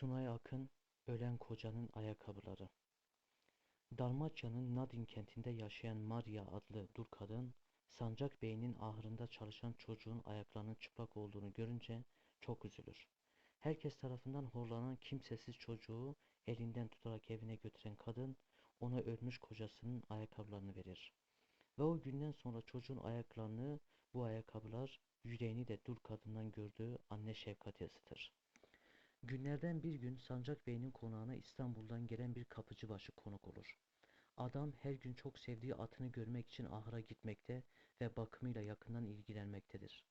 Sunay Akın, Ölen Kocanın Ayakkabıları Dalmaçya'nın Nadin kentinde yaşayan Maria adlı dul kadın, Sancak Bey'in ahırında çalışan çocuğun ayaklarının çıplak olduğunu görünce çok üzülür. Herkes tarafından horlanan kimsesiz çocuğu elinden tutarak evine götüren kadın, ona ölmüş kocasının ayakkabılarını verir. Ve o günden sonra çocuğun ayaklarını, bu ayakkabılar yüreğini de dul kadından gördüğü anne şefkati ısıtır. Günlerden bir gün Sancak Bey'in konağına İstanbul'dan gelen bir kapıcıbaşı konuk olur. Adam her gün çok sevdiği atını görmek için ahıra gitmekte ve bakımıyla yakından ilgilenmektedir.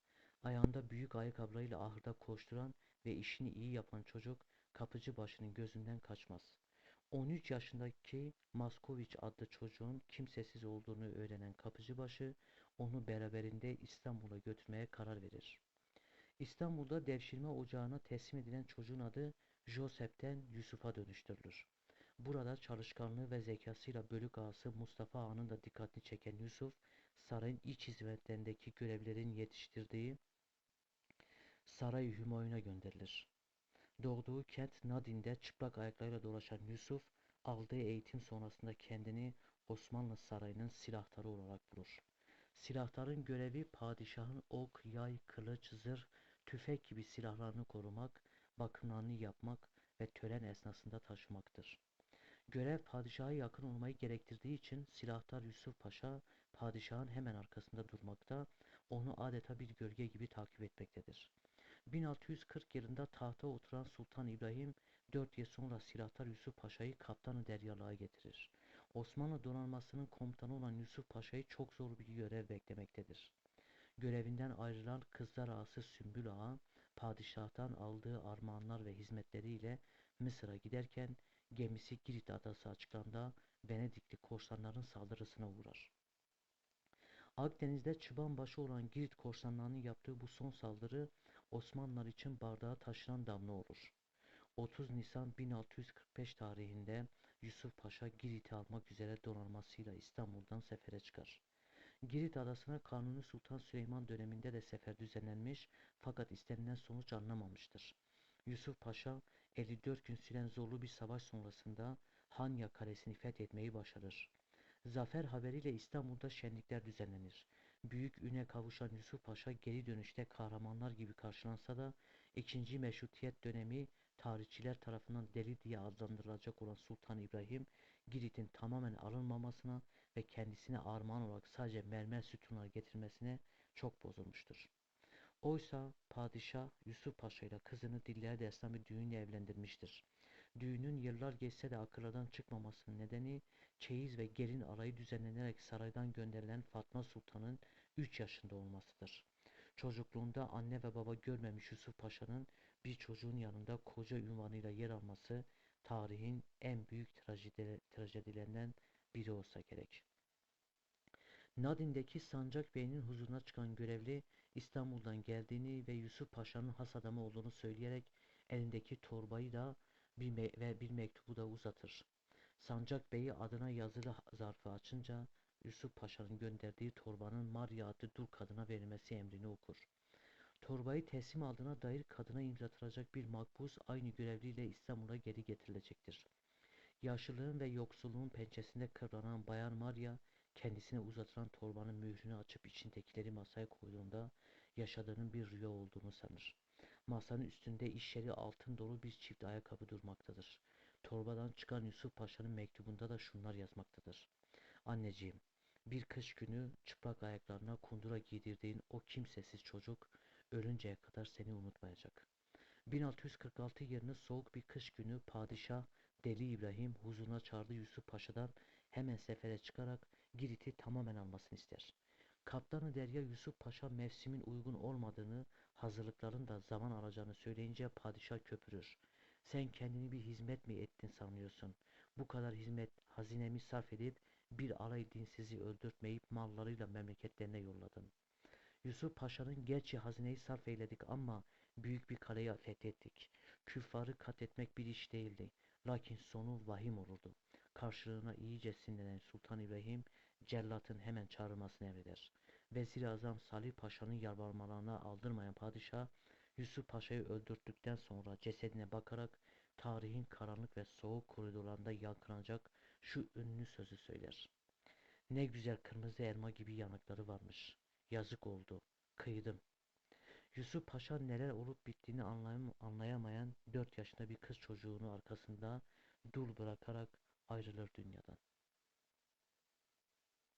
Ayağında büyük ayakkabılarıyla ahırda koşturan ve işini iyi yapan çocuk kapıcıbaşının gözünden kaçmaz. 13 yaşındaki Maskoviç adlı çocuğun kimsesiz olduğunu öğrenen kapıcıbaşı onu beraberinde İstanbul'a götürmeye karar verir. İstanbul'da devşirme ocağına teslim edilen çocuğun adı Josep'ten Yusuf'a dönüştürülür. Burada çalışkanlığı ve zekasıyla bölük ağası Mustafa Ağa'nın da dikkatini çeken Yusuf, sarayın iç hizmetlerindeki görevlerin yetiştirdiği Saray Hümayun'a gönderilir. Doğduğu kent Nadin'de çıplak ayaklarıyla dolaşan Yusuf, aldığı eğitim sonrasında kendini Osmanlı Sarayı'nın silahtarı olarak bulur. Silahtarın görevi padişahın ok, yay, kılıç, zırh, tüfek gibi silahlarını korumak, bakımlarını yapmak ve tören esnasında taşımaktır. Görev padişaha yakın olmayı gerektirdiği için silahtar Yusuf Paşa padişahın hemen arkasında durmakta, onu adeta bir gölge gibi takip etmektedir. 1640 yılında tahta oturan Sultan İbrahim 4 yıl sonra silahtar Yusuf Paşa'yı kaptanı deryalığa getirir. Osmanlı donanmasının komutanı olan Yusuf Paşa'yı çok zor bir görev beklemektedir. Görevinden ayrılan Kızlar Ağası Sümbül Ağa, padişahtan aldığı armağanlar ve hizmetleriyle Mısır'a giderken gemisi Girit adası açıklarında Venedikli korsanların saldırısına uğrar. Akdeniz'de çıbanbaşı olan Girit korsanlarının yaptığı bu son saldırı Osmanlılar için bardağa taşıran damla olur. 30 Nisan 1645 tarihinde Yusuf Paşa Girit'i almak üzere donanmasıyla İstanbul'dan sefere çıkar. Girit adasına Kanuni Sultan Süleyman döneminde de sefer düzenlenmiş fakat istenilen sonuç alınamamıştır. Yusuf Paşa 54 gün süren zorlu bir savaş sonrasında Hanya Kalesi'ni fethetmeyi başarır. Zafer haberiyle İstanbul'da şenlikler düzenlenir. Büyük üne kavuşan Yusuf Paşa geri dönüşte kahramanlar gibi karşılansa da ikinci meşrutiyet dönemi tarihçiler tarafından deli diye adlandırılacak olan Sultan İbrahim, Girit'in tamamen alınmamasına ve kendisine armağan olarak sadece mermer sütunlar getirmesine çok bozulmuştur. Oysa padişah Yusuf Paşa ile kızını dillere destan bir düğünle evlendirmiştir. Düğünün yıllar geçse de akıllardan çıkmamasının nedeni çeyiz ve gelin alayı düzenlenerek saraydan gönderilen Fatma Sultan'ın 3 yaşında olmasıdır. Çocukluğunda anne ve baba görmemiş Yusuf Paşa'nın bir çocuğun yanında koca ünvanıyla yer alması tarihin en büyük trajedilerinden biri olsa gerek. Nadin'deki Sancak Bey'in huzuruna çıkan görevli İstanbul'dan geldiğini ve Yusuf Paşa'nın has adamı olduğunu söyleyerek elindeki torbayı da bir ve bir mektubu da uzatır. Sancak Bey'i adına yazılı zarfı açınca Yusuf Paşa'nın gönderdiği torbanın Maria adlı dul kadına verilmesi emrini okur. Torbayı teslim aldığına dair kadına imzatılacak bir makbuz aynı görevliyle İstanbul'a geri getirilecektir. Yaşlılığın ve yoksulluğun pençesinde kıvranan Bayan Maria kendisine uzatılan torbanın mührünü açıp içindekileri masaya koyduğunda yaşadığının bir rüya olduğunu sanır. Masanın üstünde iş yeri altın dolu bir çift ayakkabı durmaktadır. Torbadan çıkan Yusuf Paşa'nın mektubunda da şunlar yazmaktadır. Anneciğim, bir kış günü çıplak ayaklarına kundura giydirdiğin o kimsesiz çocuk ölünceye kadar seni unutmayacak. 1646 yılının soğuk bir kış günü padişah Deli İbrahim huzuruna çağırdı Yusuf Paşa'dan hemen sefere çıkarak Girit'i tamamen almasını ister. Kaptanı Derya Yusuf Paşa mevsimin uygun olmadığını, hazırlıkların da zaman alacağını söyleyince padişah köpürür. Sen kendini bir hizmet mi ettin sanıyorsun? Bu kadar hizmet hazinemi sarf edip bir alay dinsizi öldürtmeyip mallarıyla memleketlerine yolladın. Yusuf Paşa'nın gerçi hazineyi sarf eyledik ama büyük bir kaleyi fethettik. Küffarı kat etmek bir iş değildi. Lakin sonu vahim olurdu. Karşılığına iyice sinirlenen Sultan İbrahim cellatın hemen çağrılmasını emreder. Vezir-i Azam Salih Paşa'nın yalvarmalarına aldırmayan padişah Yusuf Paşa'yı öldürdükten sonra cesedine bakarak tarihin karanlık ve soğuk koridorlarında yankılanacak şu ünlü sözü söyler. Ne güzel kırmızı elma gibi yanakları varmış. Yazık oldu. Kıydım. Yusuf Paşa neler olup bittiğini anlayam anlayamayan dört yaşında bir kız çocuğunu arkasında dul bırakarak ayrılır dünyadan.